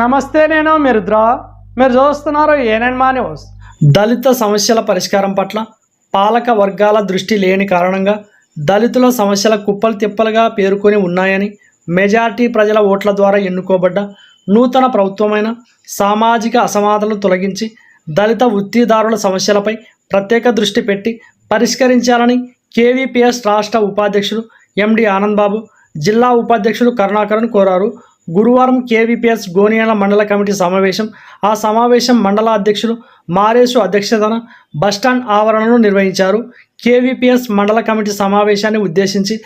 నమస్తే నేను మీరు ద్రా మీరు చూస్తున్నారు ఏనెన్మా న్యూస్. దళిత సమస్యల పరిష్కారం పట్ల పాలక వర్గాల దృష్టి లేని కారణంగా దళితుల సమస్యల కుప్పలు తిప్పలుగా పేరుకొని ఉన్నాయని మెజార్టీ ప్రజల ఓట్ల ద్వారా ఎన్నుకోబడ్డ నూతన ప్రభుత్వమైన సామాజిక అసమానతలు తొలగించి దళిత వృత్తిదారుల సమస్యలపై ప్రత్యేక దృష్టి పెట్టి పరిష్కరించాలని కేవీపీఎస్ రాష్ట్ర ఉపాధ్యక్షుడు ఎండి ఆనంద్ బాబు జిల్లా ఉపాధ్యక్షుడు కరుణాకరన్ కోరారు. గురువారం కేవీపీఎస్ గోనియాల మండల కమిటీ సమావేశం. ఆ సమావేశం మండల అధ్యక్షులు మారేసు అధ్యక్షతన బస్టాండ్ ఆవరణలో నిర్వహించారు. కేవీపీఎస్ మండల కమిటీ సమావేశాన్ని ఉద్దేశించి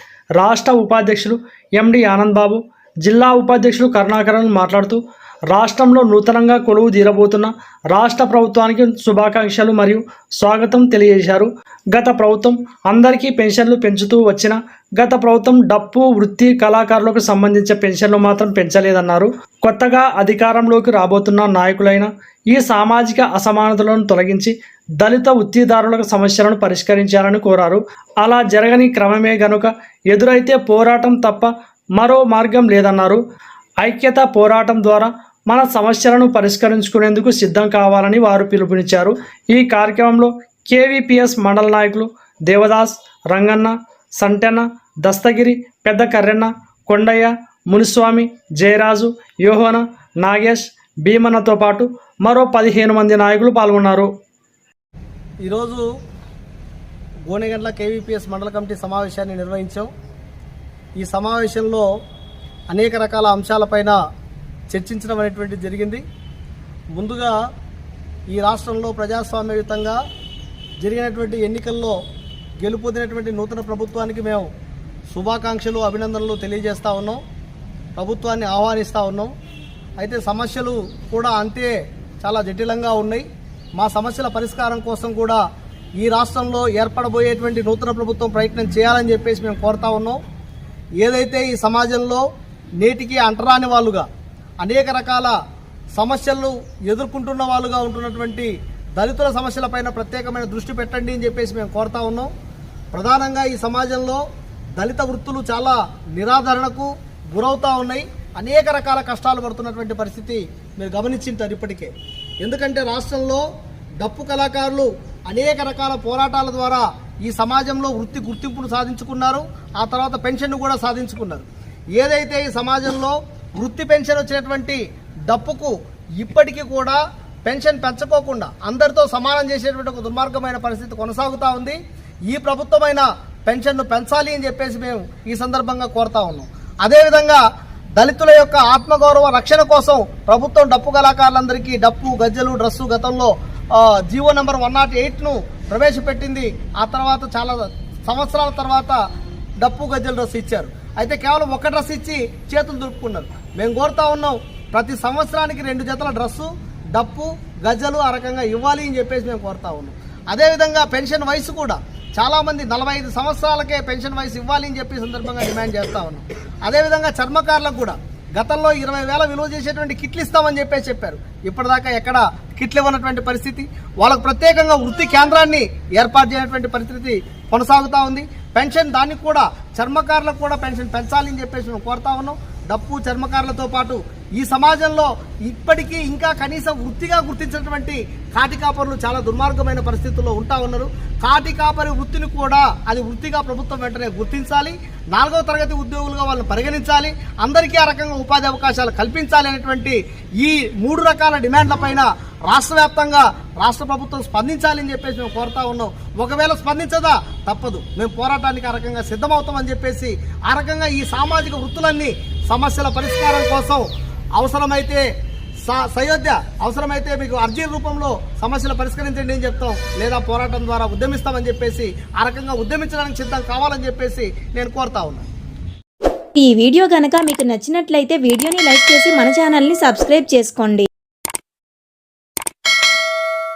రాష్ట్ర ఉపాధ్యక్షులు ఎండి ఆనంద్ బాబు జిల్లా ఉపాధ్యక్షులు కరుణాకరన్ మాట్లాడుతూ రాష్ట్రంలో నూతనంగా కొలువు తీరబోతున్న రాష్ట్ర ప్రభుత్వానికి శుభాకాంక్షలు మరియు స్వాగతం తెలియజేశారు. గత ప్రభుత్వం అందరికీ పెన్షన్లు పెంచుతూ వచ్చిన గత ప్రభుత్వం డప్పు వృత్తి కళాకారులకు సంబంధించిన పెన్షన్లు మాత్రం పెంచలేదన్నారు. కొత్తగా అధికారంలోకి రాబోతున్న నాయకులైన ఈ సామాజిక అసమానతలను తొలగించి దళిత వృత్తిదారులకు సమస్యలను పరిష్కరించాలని కోరారు. అలా జరగని క్రమమే గనుక ఎదురైతే పోరాటం తప్ప మరో మార్గం లేదన్నారు. ఐక్యత పోరాటం ద్వారా మన సమస్యలను పరిష్కరించుకునేందుకు సిద్ధం కావాలని వారు పిలుపునిచ్చారు. ఈ కార్యక్రమంలో కేవీపీఎస్ మండల నాయకులు దేవదాస్ రంగన్న సంటెన్న దస్తగిరి పెద్ద కర్రెన్న కొండయ్య మునిస్వామి జయరాజు యోహన నాగేష్ భీమన్నతో పాటు మరో పదిహేను మంది నాయకులు పాల్గొన్నారు. ఈరోజు గోనెగండ్ల కేవీపీఎస్ మండల కమిటీ సమావేశాన్ని నిర్వహించాం. ఈ సమావేశంలో అనేక రకాల అంశాలపైన చర్చించడం అనేటువంటిది జరిగింది. ముందుగా ఈ రాష్ట్రంలో ప్రజాస్వామ్యయుతంగా జరిగినటువంటి ఎన్నికల్లో గెలుపొందినటువంటి నూతన ప్రభుత్వానికి మేము శుభాకాంక్షలు అభినందనలు తెలియజేస్తూ ఉన్నాం. ప్రభుత్వాన్ని ఆహ్వానిస్తూ ఉన్నాం. అయితే సమస్యలు కూడా అంతే చాలా జటిలంగా ఉన్నాయి. మా సమస్యల పరిష్కారం కోసం కూడా ఈ రాష్ట్రంలో ఏర్పడబోయేటువంటి నూతన ప్రభుత్వం ప్రయత్నం చేయాలని చెప్పేసి మేము కోరుతా ఉన్నాం. ఏదైతే ఈ సమాజంలో నేటికి అంటరాని వాళ్ళుగా అనేక రకాల సమస్యలు ఎదుర్కొంటున్న వాళ్ళుగా ఉంటున్నటువంటి దళితుల సమస్యలపైన ప్రత్యేకమైన దృష్టి పెట్టండి అని చెప్పేసి మేము కోరుతా ఉన్నాం. ప్రధానంగా ఈ సమాజంలో దళిత వృత్తులు చాలా నిరాదరణకు గురవుతూ ఉన్నాయి. అనేక రకాల కష్టాలు పడుతున్నటువంటి పరిస్థితి మీరు గమనించింటారు ఇప్పటికే. ఎందుకంటే రాష్ట్రంలో డప్పు కళాకారులు అనేక రకాల పోరాటాల ద్వారా ఈ సమాజంలో వృత్తి గుర్తింపును సాధించుకున్నారు. ఆ తర్వాత పెన్షన్ కూడా సాధించుకున్నారు. ఏదైతే ఈ సమాజంలో వృత్తి పెన్షన్ వచ్చినటువంటి డప్పుకు ఇప్పటికీ కూడా పెన్షన్ పెంచుకోకుండా అందరితో సమానం చేసేటువంటి ఒక దుర్మార్గమైన పరిస్థితి కొనసాగుతూ ఉంది. ఈ ప్రభుత్వమైన పెన్షన్ను పెంచాలి అని చెప్పేసి మేము ఈ సందర్భంగా కోరుతా ఉన్నాం. అదేవిధంగా దళితుల యొక్క ఆత్మగౌరవ రక్షణ కోసం ప్రభుత్వం డప్పు కళాకారులందరికీ డప్పు గజ్జలు డ్రస్సు గతంలో జీవో నెంబర్ వన్ నాట్ ఎయిట్ను ప్రవేశపెట్టింది. ఆ తర్వాత చాలా సంవత్సరాల తర్వాత డప్పు గజ్జలు డ్రస్సు ఇచ్చారు. అయితే కేవలం ఒక డ్రెస్ ఇచ్చి చేతులు దులుపుకున్నారు. మేము కోరుతా ఉన్నాం ప్రతి సంవత్సరానికి రెండు జతల డ్రెస్సు డప్పు గజ్జలు ఆ రకంగా ఇవ్వాలి అని చెప్పేసి మేము కోరుతా ఉన్నాం. అదేవిధంగా పెన్షన్ వయసు కూడా చాలామంది నలభై ఐదు సంవత్సరాలకే పెన్షన్ వయసు ఇవ్వాలి అని చెప్పి సందర్భంగా డిమాండ్ చేస్తా ఉన్నాం. అదేవిధంగా చర్మకారులకు కూడా గతంలో ఇరవై వేల విలువ చేసేటువంటి కిట్లు ఇస్తామని చెప్పేసి చెప్పారు. ఇప్పటిదాకా ఎక్కడ కిట్లు ఇవ్వనటువంటి పరిస్థితి. వాళ్ళకు ప్రత్యేకంగా వృత్తి కేంద్రాన్ని ఏర్పాటు చేయనటువంటి పరిస్థితి కొనసాగుతా ఉంది. పెన్షన్ దానికి కూడా చర్మకారులకు కూడా పెన్షన్ పెంచాలని చెప్పేసి మేము కోరుతా ఉన్నాం. డప్పు చర్మకారులతో పాటు ఈ సమాజంలో ఇప్పటికీ ఇంకా కనీసం వృత్తిగా గుర్తించినటువంటి కాటి కాపరులు చాలా దుర్మార్గమైన పరిస్థితుల్లో ఉంటా ఉన్నారు. కాటి కాపరి వృత్తిని కూడా అది వృత్తిగా ప్రభుత్వం వెంటనే గుర్తించాలి. నాలుగవ తరగతి ఉద్యోగులుగా వాళ్ళని పరిగణించాలి. అందరికీ ఆ రకంగా ఉపాధి అవకాశాలు కల్పించాలి అనేటువంటి ఈ మూడు రకాల డిమాండ్లపైన రాష్ట్ర వ్యాప్తంగా రాష్ట్ర ప్రభుత్వం స్పందించాలని చెప్పేసి మేము కోరుతా ఉన్నాం. ఒకవేళ స్పందించదా? తప్పదు. మేము పోరాటానికి ఆ రకంగా సిద్ధమవుతామని చెప్పేసి ఆ రకంగా ఈ సామాజిక వృత్తులన్నీ సమస్యల పరిష్కారం కోసం అవసరమైతే స- సయోధ్య అవసరమైతే మీకు అర్జీ రూపంలో సమస్యలు పరిష్కరించండి అని చెప్తాం. లేదా పోరాటం ద్వారా ఉద్యమిస్తామని చెప్పేసి ఆ రకంగా ఉద్యమించడానికి సిద్ధం కావాలని చెప్పేసి నేను కోరుతా ఉన్నాను ఈ వీడియో కనుక మీకు నచ్చినట్లయితే వీడియోని లైక్ చేసి మన ఛానల్ని సబ్స్క్రైబ్ చేసుకోండి.